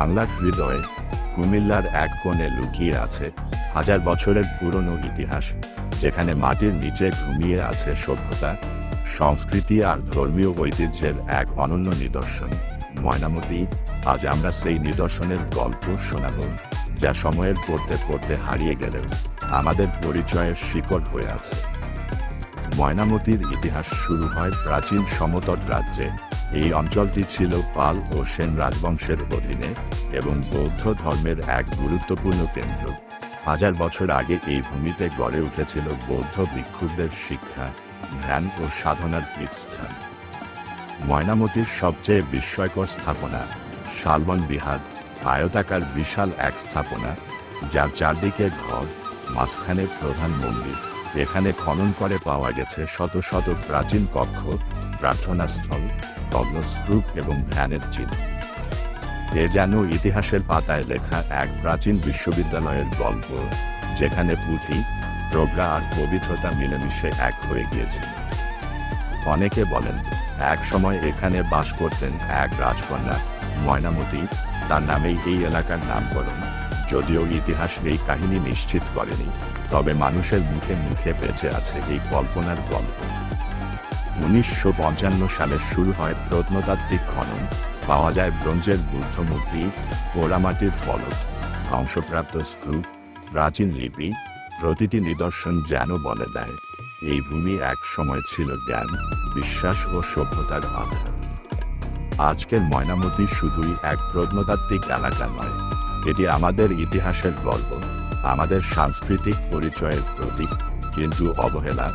বাংলার হৃদয়ে কুমিল্লার এক কোণে লুকিয়ে আছে হাজার বছরের পুরনো ইতিহাস, যেখানে মাটির নিচে ঘুমিয়ে আছে সভ্যতা, সংস্কৃতি আর ধর্মীয় ঐতিহ্যের এক অনন্য নিদর্শন। ময়নামতি, আজ আমরা সেই নিদর্শনের গল্প শোনাব, যা সময়ের পড়তে পড়তে হারিয়ে গেলেও আমাদের পরিচয়ের শিকড় হয়ে আছে। ময়নামতির ইতিহাস শুরু হয় প্রাচীন সমতট রাজ্যে এই অঞ্চলটি ছিল পাল ও সেন রাজবংশের অধীনে এবং বৌদ্ধ ধর্মের এক গুরুত্বপূর্ণ কেন্দ্র। হাজার বছর আগে এই ভূমিতে গড়ে উঠেছিল বৌদ্ধ ভিক্ষুদের শিক্ষা, ধ্যান ও সাধনার পীঠস্থান ময়নামতির সবচেয়ে বিস্ময়কর স্থাপনা, শালবন বিহার, আয়তাকার বিশাল এক স্থাপনা, যার চারদিকে ঘর, মাঝখানে প্রধান মন্দির, এখানে খনন করে পাওয়া গেছে শত শত প্রাচীন কক্ষ, প্রার্থনাস্থল তগ্নস্তূপ এবং ধ্যানের চিহ্ন। এ যেন ইতিহাসের পাতায় লেখা এক প্রাচীন বিশ্ববিদ্যালয়ের গল্প, যেখানে পুঁথি, প্রজ্ঞা আর পবিত্রতা মিলেমিশে এক হয়ে গিয়েছিল। অনেকে বলেন, এক সময় এখানে বাস করতেন এক রাজকন্যা, ময়নামতি, তার নামেই এই এলাকার নামকরণ। যদিও ইতিহাস এই কাহিনী নিশ্চিত করেনি, তবে মানুষের মুখে মুখে বেঁচে আছে এই কল্পনার গল্প। উনিশশো পঞ্চান্ন সালে শুরু হয় প্রত্নতাত্ত্বিক খনন। পাওয়া যায় ব্রোঞ্জের বুদ্ধ মূর্তি, পোড়ামাটির ফলক, ধ্বংসপ্রাপ্ত স্তূপ প্রাচীন লিপি, প্রতিটি নিদর্শন যেন বলে দেয়, এই ভূমি এক সময় ছিল জ্ঞান, বিশ্বাস ও সভ্যতার আধার। আজকের ময়নামতি শুধুই এক প্রত্নতাত্ত্বিক এলাকা নয়, এটি আমাদের ইতিহাসের গল্প, আমাদের সাংস্কৃতিক পরিচয়ের প্রতীক, কিন্তু অবহেলা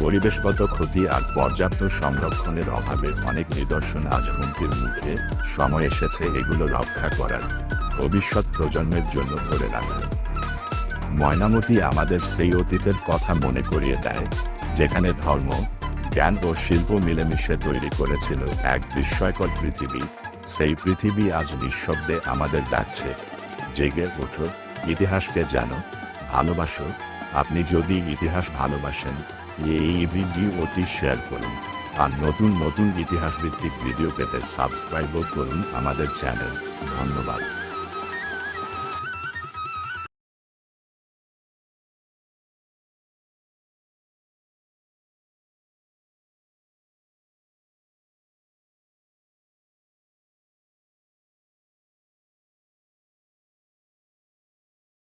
পরিবেশগত ক্ষতি আর পর্যাপ্ত সংরক্ষণের অভাবে অনেক নিদর্শন আজ হুমকির মুখে। সময় এসেছে এগুলো রক্ষা করার। ভবিষ্যৎ প্রজন্মের জন্য ধরে রাখার ময়নামতি আমাদের সেই অতীতের কথা মনে করিয়ে দেয়, যেখানে ধর্ম, জ্ঞান ও শিল্প মিলেমিশে তৈরি করেছিল এক বিস্ময়কর পৃথিবী। সেই পৃথিবী আজ নিঃশব্দে আমাদের ডাকছে। জেগে ওঠো, ইতিহাসকে জানো, ভালোবাসো আপনি যদি ইতিহাস ভালোবাসেন, এই ভিডিওটি শেয়ার করুন। আর নতুন নতুন ইতিহাসভিত্তিক ভিডিও পেতে সাবস্ক্রাইবও করুন আমাদের চ্যানেল ধন্যবাদ।